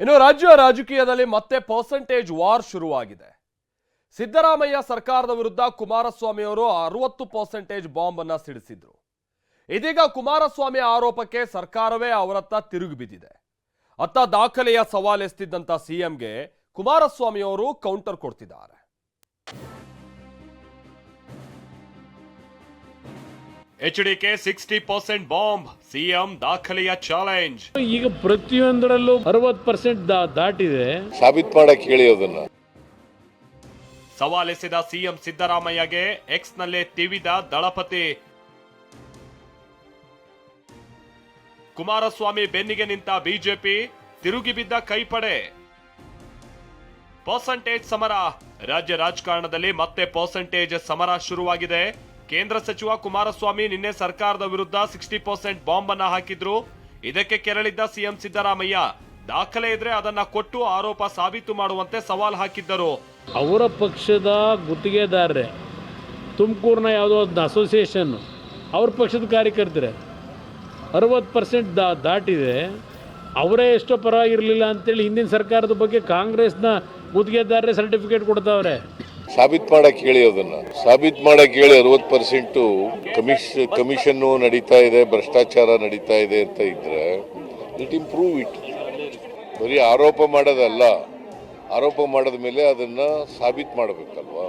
ಇನ್ನು ರಾಜ್ಯ ರಾಜಕೀಯದಲ್ಲಿ ಮತ್ತೆ ಪರ್ಸೆಂಟೇಜ್ ವಾರ್ ಶುರುವಾಗಿದೆ. ಸಿದ್ದರಾಮಯ್ಯ ಸರ್ಕಾರದ ವಿರುದ್ಧ ಕುಮಾರಸ್ವಾಮಿ ಅವರು ಅರವತ್ತು ಪರ್ಸೆಂಟೇಜ್ ಬಾಂಬ್ ಅನ್ನ ಸಿಡಿಸಿದ್ರು. ಇದೀಗ ಕುಮಾರಸ್ವಾಮಿ ಆರೋಪಕ್ಕೆ ಸರ್ಕಾರವೇ ಅವರತ್ತ ತಿರುಗಿ ಬಿದ್ದಿದೆ. ಅತ್ತ ದಾಖಲೆಯ ಸವಾಲೆಸ್ತಿದ್ದಂತ ಸಿಎಂಗೆ ಕುಮಾರಸ್ವಾಮಿ ಅವರು ಕೌಂಟರ್ ಕೊಡ್ತಿದ್ದಾರೆ. HDK sixty percent bomb CM ದಾಖಲೆಯ ಚಾಲೆಂಜ್ ಈಗ ಪ್ರತಿಯೊಂದರಲ್ಲೂ ಅರವತ್ ಪರ್ಸೆಂಟ್ ದಾಟಿದೆ. ಸಾಬೀತ್ ಮಾಡಕ್ ಹೇಳಿ ಅದನ್ನ. ಸವಾಲೆಸೆದ ಸಿಎಂ ಸಿದ್ದರಾಮಯ್ಯಗೆ ಎಕ್ಸ್ ನಲ್ಲೇ ತಿವಿದ ದಳಪತಿ. ಕುಮಾರಸ್ವಾಮಿ ಬೆನ್ನಿಗೆ ನಿಂತ ಬಿಜೆಪಿ ತಿರುಗಿ ಬಿದ್ದ ಕೈಪಡೆ. ಪರ್ಸಂಟೇಜ್ ಸಮರ. ರಾಜ್ಯ ರಾಜಕಾರಣದಲ್ಲಿ ಮತ್ತೆ ಪರ್ಸಂಟೇಜ್ ಸಮರ ಶುರುವಾಗಿದೆ. ಕೇಂದ್ರ ಸಚಿವ ಕುಮಾರಸ್ವಾಮಿ ನಿನ್ನೆ ಸರ್ಕಾರದ ವಿರುದ್ಧ ಸಿಕ್ಸ್ಟಿ ಪರ್ಸೆಂಟ್ ಬಾಂಬ್ ಅನ್ನ ಹಾಕಿದ್ರು. ಇದಕ್ಕೆ ಕೆರಳಿದ್ದ ಸಿಎಂ ಸಿದ್ದರಾಮಯ್ಯ, ದಾಖಲೆ ಇದ್ರೆ ಅದನ್ನ ಕೊಟ್ಟು ಆರೋಪ ಸಾಬೀತು ಮಾಡುವಂತೆ ಸವಾಲ್ ಹಾಕಿದ್ದರು. ಅವರ ಪಕ್ಷದ ಗುತ್ತಿಗೆದಾರರೇ, ತುಮಕೂರಿನ ಯಾವುದೋ ಒಂದು ಅಸೋಸಿಯೇಷನ್ ಅವ್ರ ಪಕ್ಷದ ಕಾರ್ಯಕರ್ತರೆ, ಅರವತ್ತು ಪರ್ಸೆಂಟ್ ದಾ, ದಾಟಿದೆ. ಅವರೇ ಎಷ್ಟೋ ಪರವಾಗಿರಲಿಲ್ಲ ಅಂತೇಳಿ ಹಿಂದಿನ ಸರ್ಕಾರದ ಬಗ್ಗೆ ಕಾಂಗ್ರೆಸ್ನ ಗುತ್ತಿಗೆದಾರರೇ ಸರ್ಟಿಫಿಕೇಟ್ ಕೊಡ್ತಾವ್ರೆ. ಸಾಬೀತ್ ಮಾಡಕ್ ಹೇಳಿ ಅದನ್ನ. ಸಾಬೀತ್ ಮಾಡಕ್ ಹೇಳಿ ಅರವತ್ ಪರ್ಸೆಂಟ್ ಕಮಿಷ್ ಕಮಿಷನ್ ನಡೀತಾ ಇದೆ, ಭ್ರಷ್ಟಾಚಾರ ನಡೀತಾ ಇದೆ ಅಂತ ಇದ್ರೆ ಇಟ್ ಇಂಪ್ರೂವ್ ಇಟ್ ಬರೀ ಆರೋಪ ಮಾಡೋದಲ್ಲ. ಆರೋಪ ಮಾಡಿದ ಮೇಲೆ ಅದನ್ನ ಸಾಬೀತ್ ಮಾಡಬೇಕಲ್ವಾ?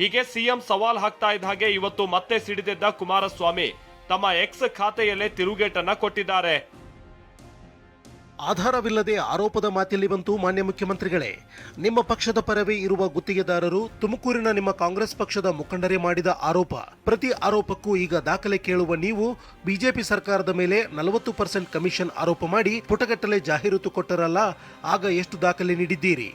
ಹೀಗೆ ಸಿಎಂ ಸವಾಲ್ ಹಾಕ್ತಾ ಇದ್ದ ಹಾಗೆ ಇವತ್ತು ಮತ್ತೆ ಸಿಡಿದಿದ್ದ ಕುಮಾರಸ್ವಾಮಿ ತಮ್ಮ ಎಕ್ಸ್ ಖಾತೆಯಲ್ಲೇ ತಿರುಗೇಟನ್ನ ಕೊಟ್ಟಿದ್ದಾರೆ. ಆಧಾರವಿಲ್ಲದೆ ಆರೋಪದ ಮಾತಿಲ್ಲಿ ಬಂತು ಮಾನ್ಯ ಮುಖ್ಯಮಂತ್ರಿಗಳೇ. ನಿಮ್ಮ ಪಕ್ಷದ ಪರವೇ ಇರುವ ಗುತ್ತಿಗೆದಾರರು ತುಮಕೂರಿನ ನಿಮ್ಮ ಕಾಂಗ್ರೆಸ್ ಪಕ್ಷದ ಮುಖಂಡರೇ ಮಾಡಿದ ಆರೋಪ. ಪ್ರತಿ ಆರೋಪಕ್ಕೂ ಈಗ ದಾಖಲೆ ಕೇಳುವ ನೀವು ಬಿಜೆಪಿ ಸರ್ಕಾರದ ಮೇಲೆ ನಲವತ್ತು ಪರ್ಸೆಂಟ್ ಕಮಿಷನ್ ಆರೋಪ ಮಾಡಿ ಪುಟಗಟ್ಟಲೆ ಜಾಹೀರಾತು ಕೊಟ್ಟರಲ್ಲ, ಆಗ ಎಷ್ಟು ದಾಖಲೆ ನೀಡಿದ್ದೀರಿ?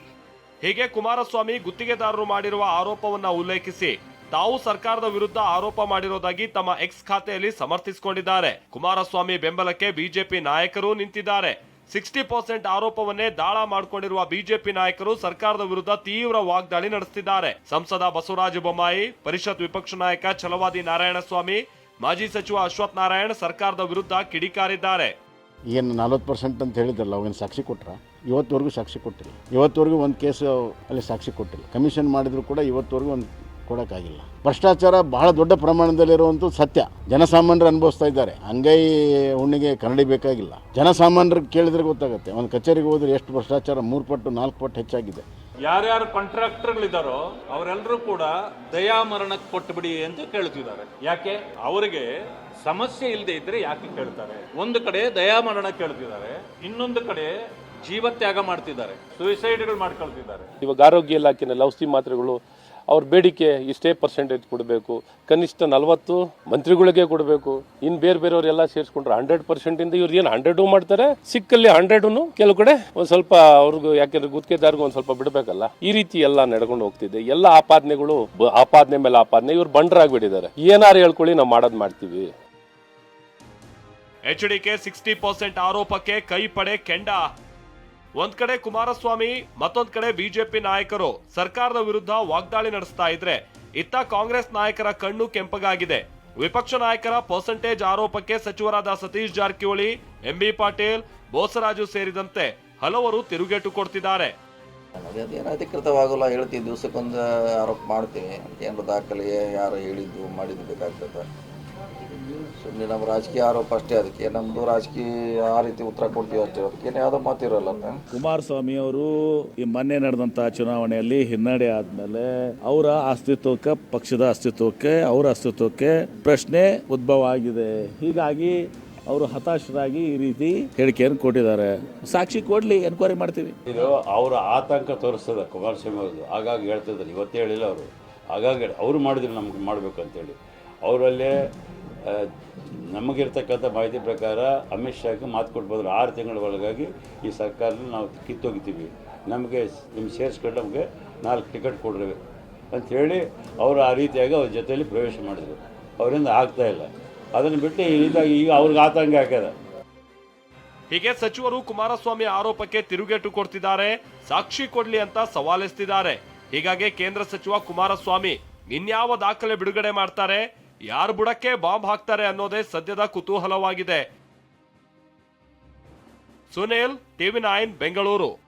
ಹೀಗೆ ಕುಮಾರಸ್ವಾಮಿ ಗುತ್ತಿಗೆದಾರರು ಮಾಡಿರುವ ಆರೋಪವನ್ನು ಉಲ್ಲೇಖಿಸಿ, ತಾವು ಸರ್ಕಾರದ ವಿರುದ್ಧ ಆರೋಪ ಮಾಡಿರೋದಾಗಿ ತಮ್ಮ ಎಕ್ಸ್ ಖಾತೆಯಲ್ಲಿ ಸಮರ್ಥಿಸಿಕೊಂಡಿದ್ದಾರೆ. ಕುಮಾರಸ್ವಾಮಿ ಬೆಂಬಲಕ್ಕೆ ಬಿಜೆಪಿ ನಾಯಕರು ನಿಂತಿದ್ದಾರೆ. ಸಿಕ್ಸ್ಟಿ ಪರ್ಸೆಂಟ್ ಆರೋಪವನ್ನೇ ದಾಳ ಮಾಡಿಕೊಂಡಿರುವ ಬಿಜೆಪಿ ನಾಯಕರು ಸರ್ಕಾರದ ವಿರುದ್ಧ ತೀವ್ರ ವಾಗ್ದಾಳಿ ನಡೆಸುತ್ತಿದ್ದಾರೆ. ಸಂಸದ ಬಸವರಾಜ ಬೊಮ್ಮಾಯಿ, ಪರಿಷತ್ ವಿಪಕ್ಷ ನಾಯಕ ಛಲವಾದಿ ನಾರಾಯಣಸ್ವಾಮಿ, ಮಾಜಿ ಸಚಿವ ಅಶ್ವಥ್ ನಾರಾಯಣ್ ಸರ್ಕಾರದ ವಿರುದ್ಧ ಕಿಡಿಕಾರಿದ್ದಾರೆ. ಏನು ನಲ್ವತ್ತು ಪರ್ಸೆಂಟ್ ಅಂತ ಹೇಳಿದ್ರಲ್ಲ ಅವಾಗಿನ ಸಾಕ್ಷಿ ಕೊಟ್ರ? ಇವತ್ತುವರೆಗೂ ಸಾಕ್ಷಿ ಕೊಟ್ಟಿಲ್ಲ. ಇವತ್ತುವರೆಗೂ ಒಂದು ಕೇಸು ಅಲ್ಲಿ ಸಾಕ್ಷಿ ಕೊಟ್ಟಿಲ್ಲ. ಕಮಿಷನ್ ಮಾಡಿದ್ರು ಕೂಡ ಇವತ್ತುವರೆಗೂ ಒಂದು ಕೊಡೋಕ್ಕಾಗಿಲ್ಲ. ಭ್ರಷ್ಟಾಚಾರ ಬಹಳ ದೊಡ್ಡ ಪ್ರಮಾಣದಲ್ಲಿರುವಂಥ ಸತ್ಯ. ಜನಸಾಮಾನ್ಯರು ಅನುಭವಿಸ್ತಾ ಇದ್ದಾರೆ. ಅಂಗೈ ಹುಣ್ಣಿಗೆ ಕನ್ನಡಿ ಬೇಕಾಗಿಲ್ಲ. ಜನಸಾಮಾನ್ಯರು ಕೇಳಿದ್ರೆ ಗೊತ್ತಾಗುತ್ತೆ. ಒಂದು ಕಚೇರಿಗೆ ಹೋದ್ರೆ ಎಷ್ಟು ಭ್ರಷ್ಟಾಚಾರ? ಮೂರು ಪಟ್ಟು ನಾಲ್ಕು ಪಟ್ಟು ಹೆಚ್ಚಾಗಿದೆ. ಯಾರ್ಯಾರು ಕಾಂಟ್ರಾಕ್ಟರ್ಗಳಿದ್ದಾರೋ ಅವರೆಲ್ಲರೂ ಕೂಡ ದಯಾಮರಣಕ್ಕೆ ಕೊಟ್ಟುಬಿಡಿ ಅಂತ ಕೇಳ್ತಿದ್ದಾರೆ. ಯಾಕೆ? ಅವರಿಗೆ ಸಮಸ್ಯೆ ಇಲ್ಲದೆ ಇದ್ರೆ ಯಾಕೆ ಕೇಳ್ತಾರೆ? ಒಂದು ಕಡೆ ದಯಾಮರಣ ಕೇಳ್ತಿದ್ದಾರೆ. ಇನ್ನೊಂದು ಕಡೆ ಜೀವತ್ಯಾಗ ಮಾಡ್ತಿದ್ದಾರೆ. ಸುಯಿಸೈಡ್ಗಳು ಮಾಡ್ಕೊಳ್ತಿದ್ದಾರೆ. ಇವಾಗ ಆರೋಗ್ಯ ಇಲಾಖೆನಲ್ಲಿ ಔಷಧಿ ಮಾತ್ರೆಗಳು ಅವ್ರ ಬೇಡಿಕೆ ಇಷ್ಟೇ ಪರ್ಸೆಂಟೇಜ್ ಕೊಡಬೇಕು. ಕನಿಷ್ಠ ನಲವತ್ತು ಮಂತ್ರಿಗಳಿಗೆ ಕೊಡಬೇಕು. ಇನ್ನು ಬೇರೆ ಬೇರೆಯವರೆಲ್ಲ ಸೇರಿಸ್ಕೊಂಡ್ರೆ ಹಂಡ್ರೆಡ್ ಪರ್ಸೆಂಟಿಂದ ಇವ್ರು ಏನು ಹಂಡ್ರೆಡು ಮಾಡ್ತಾರೆ? ಸಿಕ್ಕಲ್ಲಿ ಹಂಡ್ರೆಡೂ ಕೆಲವು ಕಡೆ ಒಂದು ಸ್ವಲ್ಪ ಅವ್ರಿಗೂ ಯಾಕೆಂದ್ರೆ ಗುತ್ತಿಗೆದಾರ್ಗೂ ಒಂದು ಸ್ವಲ್ಪ ಬಿಡಬೇಕಲ್ಲ. ಈ ರೀತಿ ಎಲ್ಲ ನಡ್ಕೊಂಡು ಹೋಗ್ತಿದೆ. ಎಲ್ಲ ಆಪಾದನೆಗಳು ಆಪಾದನೆ ಮೇಲೆ ಆಪಾದನೆ ಇವ್ರು ಬಂಡ್ರಾಗ್ಬಿಟ್ಟಿದ್ದಾರೆ. ಏನಾರು ಹೇಳ್ಕೊಳ್ಳಿ ನಾವು ಮಾಡೋದು ಮಾಡ್ತೀವಿ. ಎಚ್ ಡಿಕೆ ಸಿಕ್ಸ್ಟಿ ಪರ್ಸೆಂಟ್ ಆರೋಪಕ್ಕೆ ಕೈ ಪಡೆ ಕೆಂಡ. ಒಂದ್ ಕಡೆ ಕುಮಾರಸ್ವಾಮಿ, ಮತ್ತೊಂದ್ ಕಡೆ ಬಿಜೆಪಿ ನಾಯಕರು ಸರ್ಕಾರದ ವಿರುದ್ಧ ವಾಗ್ದಾಳಿ ನಡೆಸ್ತಾ ಇದ್ರೆ ಇತ್ತ ಕಾಂಗ್ರೆಸ್ ನಾಯಕರ ಕಣ್ಣು ಕೆಂಪಗಾಗಿದೆ. ವಿಪಕ್ಷ ನಾಯಕರ ಪರ್ಸೆಂಟೇಜ್ ಆರೋಪಕ್ಕೆ ಸಚಿವರಾದ ಸತೀಶ್ ಜಾರಕಿಹೊಳಿ ಎಂಬಿ ಪಾಟೀಲ್, ಬೋಸರಾಜು ಸೇರಿದಂತೆ ಹಲವರು ತಿರುಗೇಟು ಕೊಡ್ತಿದ್ದಾರೆ. ಅಧಿಕೃತವಾಗಲ್ಲ ಹೇಳ್ತೀವಿ. ದಿವಸಕ್ಕೊಂದು ಆರೋಪ ಮಾಡ್ತೀವಿ. ಏನು ದಾಖಲೆ ಯಾರು ಹೇಳಿದ್ದು, ಮಾಡಿದ್ದು ಬೇಕಾಗ್ತದೆ. ಸುಮ್ಮನೆ ನಮ್ಮ ರಾಜಕೀಯ ಆರೋಪ ಅಷ್ಟೇ ಅದಕ್ಕೆ. ನಮ್ಮದು ರಾಜಕೀಯ ಆ ರೀತಿ ಉತ್ತರ ಕೊಡ್ತೀವಿ ಅಷ್ಟೇ. ಅದಕ್ಕೇನು ಯಾವುದೋ ಮಾತಿರಲ್ಲ ಕುಮಾರಸ್ವಾಮಿ ಅವರು ಈ ಮೊನ್ನೆ ನಡೆದಂಥ ಚುನಾವಣೆಯಲ್ಲಿ ಹಿನ್ನಡೆ ಆದ್ಮೇಲೆ ಅವರ ಅಸ್ತಿತ್ವಕ್ಕೆ ಪಕ್ಷದ ಅಸ್ತಿತ್ವಕ್ಕೆ ಅವರ ಅಸ್ತಿತ್ವಕ್ಕೆ ಪ್ರಶ್ನೆ ಉದ್ಭವ ಆಗಿದೆ. ಹೀಗಾಗಿ ಅವರು ಹತಾಶರಾಗಿ ಈ ರೀತಿ ಹೇಳಿಕೆಯನ್ನು ಕೊಟ್ಟಿದ್ದಾರೆ. ಸಾಕ್ಷಿ ಕೊಡ್ಲಿ ಎನ್ಕ್ವೈರಿ ಮಾಡ್ತೀವಿ. ಇದು ಅವರ ಆತಂಕ ತೋರಿಸ್ತದೆ ಕುಮಾರಸ್ವಾಮಿ ಅವರು ಆಗಾಗ ಹೇಳ್ತಿದ್ದಾರೆ. ಇವತ್ತೇ ಹೇಳಿಲ್ಲ ಅವರು. ಆಗಾಗ ಹೇಳಿ- ಅವರು ಮಾಡಿದ್ರು ನಮ್ಗೆ ಮಾಡಬೇಕು ಅಂತೇಳಿ. ಅವರಲ್ಲೇ ನಮಗಿರ್ತಕ್ಕಂಥ ಮಾಹಿತಿ ಪ್ರಕಾರ ಅಮಿತ್ ಶಾಗೆ ಮಾತು ಕೊಟ್ಬೋದ್ರು ಆರು ತಿಂಗಳ ಒಳಗಾಗಿ ಈ ಸರ್ಕಾರನ ನಾವು ಕಿತ್ತೋಗಿತೀವಿ ನಮಗೆ ನಿಮ್ಗೆ ಸೇರಿಸ್ಕೊಂಡು ನಮಗೆ ನಾಲ್ಕು ಟಿಕೆಟ್ ಕೊಡ್ರಿ ಅಂಥೇಳಿ ಅವರು ಆ ರೀತಿಯಾಗಿ ಅವ್ರ ಜೊತೆಯಲ್ಲಿ ಪ್ರವೇಶ ಮಾಡಿದರು. ಅವರಿಂದ ಆಗ್ತಾ ಇಲ್ಲ. ಅದನ್ನು ಬಿಟ್ಟು ಈ ರೀತಿಯಾಗಿ ಈಗ ಅವ್ರಿಗೆ ಆತಂಕ ಹಾಕ್ಯದ ಹೀಗೆ ಸಚಿವರು ಕುಮಾರಸ್ವಾಮಿ ಆರೋಪಕ್ಕೆ ತಿರುಗೇಟು ಕೊಡ್ತಿದ್ದಾರೆ. ಸಾಕ್ಷಿ ಕೊಡ್ಲಿ ಅಂತ ಸವಾಲೆಸ್ತಿದ್ದಾರೆ. ಹೀಗಾಗಿ ಕೇಂದ್ರ ಸಚಿವ ಕುಮಾರಸ್ವಾಮಿ ಇನ್ಯಾವ ದಾಖಲೆ ಬಿಡುಗಡೆ ಮಾಡ್ತಾರೆ? ಯಾರ ಬುಡಕ್ಕೆ ಬಾಂಬ್ ಹಾಕ್ತಾರೆ ಅನ್ನೋದೇ ಸದ್ಯದ ಕುತೂಹಲವಾಗಿದೆ. Sunil TV nine Bengaluru.